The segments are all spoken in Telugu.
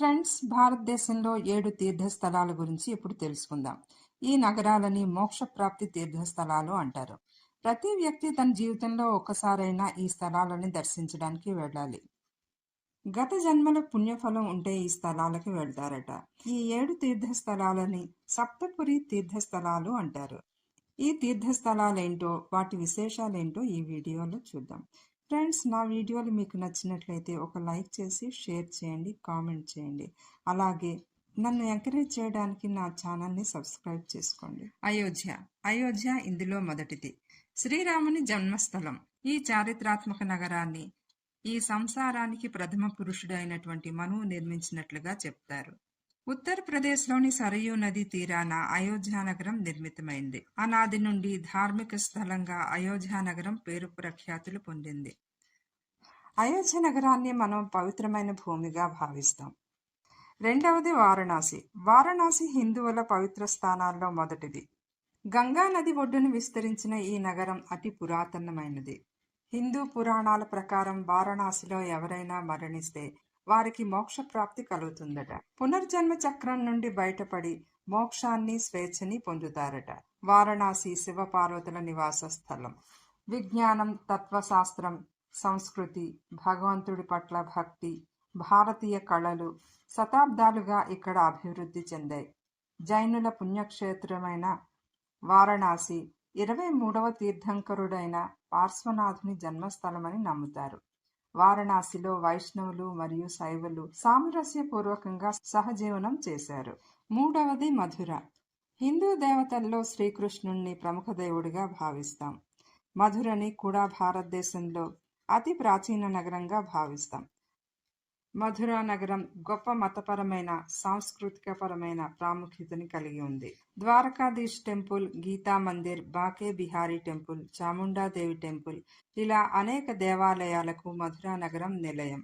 ఫ్రెండ్స్ భారతదేశంలో ఏడు తీర్థస్థలాల గురించి ఇప్పుడు తెలుసుకుందాం. ఈ నగరాలని మోక్షప్రాప్తి తీర్థస్థలాలు అంటారు. ప్రతి వ్యక్తి తన జీవితంలో ఒక్కసారైనా ఈ స్థలాలని దర్శించడానికి వెళ్ళాలి. గత జన్మల పుణ్యఫలం ఉంటే ఈ స్థలాలకి వెళ్తారట. ఈ ఏడు తీర్థస్థలాలని సప్తపురి తీర్థస్థలాలు అంటారు. ఈ తీర్థస్థలాలేంటో వాటి విశేషాలేంటో ఈ వీడియోలో చూద్దాం. ఫ్రెండ్స్ నా వీడియోలు మీకు నచ్చినట్లయితే ఒక లైక్ చేసి షేర్ చేయండి కామెంట్ చేయండి. అలాగే నన్ను ఎంకరేజ్ చేయడానికి నా ఛానల్ని సబ్స్క్రైబ్ చేసుకోండి. అయోధ్య. అయోధ్య ఇందులో మొదటిది. శ్రీరాముని జన్మస్థలం. ఈ చారిత్రాత్మక నగరాన్ని ఈ సంసారానికి ప్రథమ పురుషుడైనటువంటి మనువు నిర్మించినట్లుగా చెప్తారు. ఉత్తరప్రదేశ్లోని సరయూ నది తీరాన అయోధ్య నగరం నిర్మితమైంది. అనాది నుండి ధార్మిక స్థలంగా అయోధ్య నగరం పేరు ప్రఖ్యాతులు పొందింది. అయోధ్య నగరాన్ని మనం పవిత్రమైన భూమిగా భావిస్తాం. రెండవది వారణాసి. వారణాసి హిందువుల పవిత్ర స్థానాల్లో మొదటిది. గంగా నది ఒడ్డును విస్తరించిన ఈ నగరం అతి పురాతనమైనది. హిందూ పురాణాల ప్రకారం వారణాసిలో ఎవరైనా మరణిస్తే వారికి మోక్ష ప్రాప్తి కలుగుతుందట. పునర్జన్మ చక్రం నుండి బయటపడి మోక్షాన్ని స్వేచ్ఛని పొందుతారట. వారణాసి శివపార్వతుల నివాస స్థలం. విజ్ఞానం తత్వశాస్త్రం సంస్కృతి భగవంతుడి పట్ల భక్తి భారతీయ కళలు శతాబ్దాలుగా ఇక్కడ అభివృద్ధి చెందాయి. జైనుల పుణ్యక్షేత్రమైన వారణాసి ఇరవై మూడవ తీర్థంకరుడైన పార్శ్వనాథుని జన్మస్థలమని నమ్ముతారు. వారణాసిలో వైష్ణవులు మరియు శైవులు సామరస్యపూర్వకంగా సహజీవనం చేశారు. మూడవది మధుర. హిందూ దేవతల్లో శ్రీకృష్ణుణ్ణి ప్రముఖ దేవుడిగా భావిస్తాం. మధురని కూడా భారతదేశంలో అతి ప్రాచీన నగరంగా భావిస్తాం. మధుర నగరం గొప్ప మతపరమైన సాంస్కృతికపరమైన ప్రాముఖ్యతని కలిగి ఉంది. Dwarkadhish temple Geeta Mandir Banke Bihari temple Chamundadevi temple ఇలా అనేక దేవాలయాలకు మధుర నగరం నిలయం.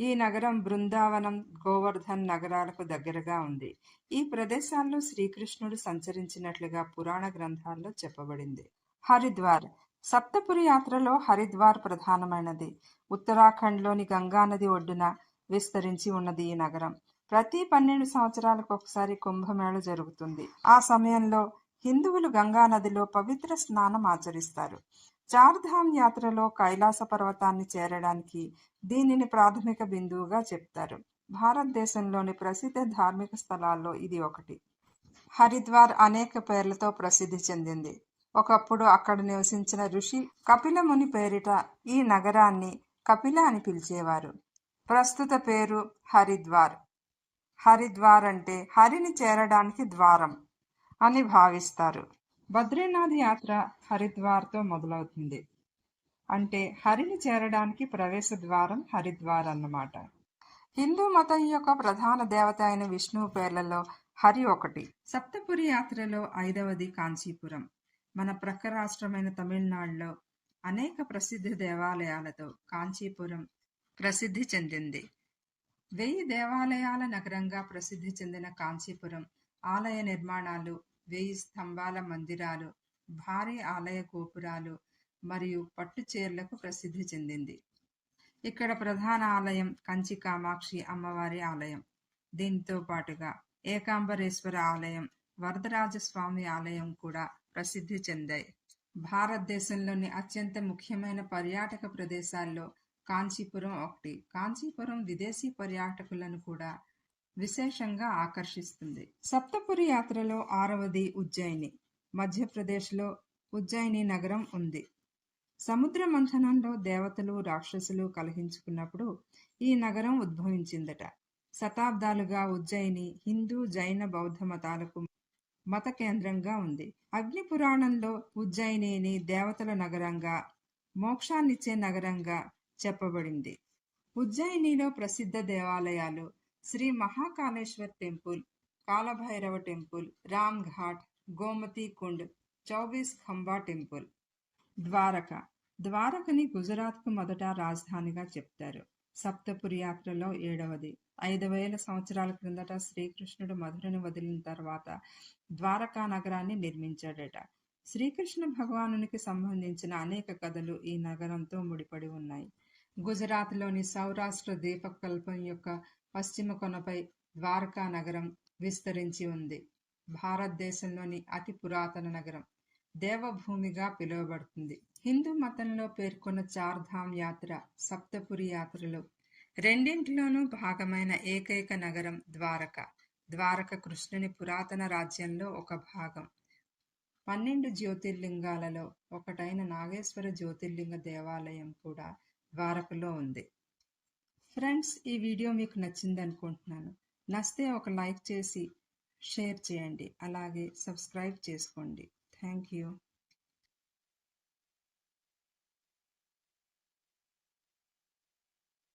ఈ నగరం బృందావనం గోవర్ధన్ నగరాలకు దగ్గరగా ఉంది. ఈ ప్రదేశాల్లో శ్రీకృష్ణుడు సంచరించినట్లుగా పురాణ గ్రంథాల్లో చెప్పబడింది. హరిద్వార్ సప్తపురి యాత్రలో హరిద్వార్ ప్రధానమైనది. ఉత్తరాఖండ్లోని గంగానది ఒడ్డున విస్తరించి ఉన్నది ఈ నగరం. ప్రతి పన్నెండు సంవత్సరాలకు ఒకసారి కుంభమేళ జరుగుతుంది. ఆ సమయంలో హిందువులు గంగా నదిలో పవిత్ర స్నానం ఆచరిస్తారు. చార్ధామ్ యాత్రలో కైలాస పర్వతాన్ని చేరడానికి దీనిని ప్రాథమిక బిందువుగా చెప్తారు. భారతదేశంలోని ప్రసిద్ధ ధార్మిక స్థలాల్లో ఇది ఒకటి. హరిద్వార్ అనేక పేర్లతో ప్రసిద్ధి చెందింది. ఒకప్పుడు అక్కడ నివసించిన ఋషి కపిల ముని పేరిట ఈ నగరాన్ని కపిల అని పిలిచేవారు. ప్రస్తుత పేరు హరిద్వార్. హరిద్వార్ అంటే హరిని చేరడానికి ద్వారం అని భావిస్తారు. బద్రీనాథ్ యాత్ర హరిద్వార్తో మొదలవుతుంది. అంటే హరిని చేరడానికి ప్రవేశ ద్వారం హరిద్వార్ అన్నమాట. హిందూ మతం యొక్క ప్రధాన దేవత అయిన విష్ణువు పేర్లలో హరి ఒకటి. సప్తపురి యాత్రలో ఐదవది కాంచీపురం. మన ప్రక్క రాష్ట్రమైన తమిళనాడులో అనేక ప్రసిద్ధ దేవాలయాలతో కాంచీపురం ప్రసిద్ధి చెందింది. వెయ్యి దేవాలయాల నగరంగా ప్రసిద్ధి చెందిన కాంచీపురం ఆలయ నిర్మాణాలు వెయ్యి స్తంభాల మందిరాలు భారీ ఆలయ గోపురాలు మరియు పట్టు చీరలకు ప్రసిద్ధి చెందింది. ఇక్కడ ప్రధాన ఆలయం కంచి కామాక్షి అమ్మవారి ఆలయం. దీంతో పాటుగా ఏకాంబరేశ్వర ఆలయం వరదరాజస్వామి ఆలయం కూడా ప్రసిద్ధి చెందాయి. భారతదేశంలోని అత్యంత ముఖ్యమైన పర్యాటక ప్రదేశాల్లో కాంచీపురం ఒకటి. కాంచీపురం విదేశీ పర్యాటకులను కూడా విశేషంగా ఆకర్షిస్తుంది. సప్తపురి యాత్రలో ఆరవది ఉజ్జయిని. మధ్యప్రదేశ్లో ఉజ్జయిని నగరం ఉంది. సముద్ర మంథనంలో దేవతలు రాక్షసులు కలహించుకున్నప్పుడు ఈ నగరం ఉద్భవించిందట. శతాబ్దాలుగా ఉజ్జయిని హిందూ జైన బౌద్ధ మతాలకు మత కేంద్రంగా ఉంది. అగ్ని పురాణంలో ఉజ్జయినిని దేవతల నగరంగా మోక్షాన్నిచ్చే నగరంగా చెప్పబడింది. ఉజ్జయినిలో ప్రసిద్ధ దేవాలయాలు Shri Mahakaleshwar temple Kalabhairava temple Ram Ghat Gomti Kund Chaubis Khamba temple. Dwarka. ద్వారకని గుజరాత్కు మొదట రాజధానిగా చెప్తారు. సప్తపురి యాత్రలో ఏడవది. ఐదు వేల సంవత్సరాల క్రిందట శ్రీకృష్ణుడు మధురను వదిలిన తర్వాత ద్వారకా నగరాన్ని నిర్మించాడట. శ్రీకృష్ణ భగవానునికి సంబంధించిన అనేక కథలు ఈ నగరంతో ముడిపడి ఉన్నాయి. గుజరాత్లోని సౌరాష్ట్ర ద్వీపకల్పం యొక్క పశ్చిమ కొనపై ద్వారకా నగరం విస్తరించి ఉంది. భారతదేశంలోని అతి పురాతన నగరం దేవభూమిగా పిలువబడుతుంది. హిందూ మతంలో పేర్కొన్న చార్ధామ్ యాత్ర సప్తపురి యాత్రలు రెండింటిలోనూ భాగమైన ఏకైక నగరం ద్వారక. ద్వారక కృష్ణుని పురాతన రాజ్యంలో ఒక భాగం. పన్నెండు జ్యోతిర్లింగాలలో ఒకటైన నాగేశ్వర జ్యోతిర్లింగ దేవాలయం కూడా ద్వారకలో ఉంది. ఫ్రెండ్స్ ఈ వీడియో మీకు నచ్చింది అనుకుంటున్నాను. నచ్చితే ఒక లైక్ చేసి షేర్ చేయండి. అలాగే సబ్స్క్రైబ్ చేసుకోండి. Thank you.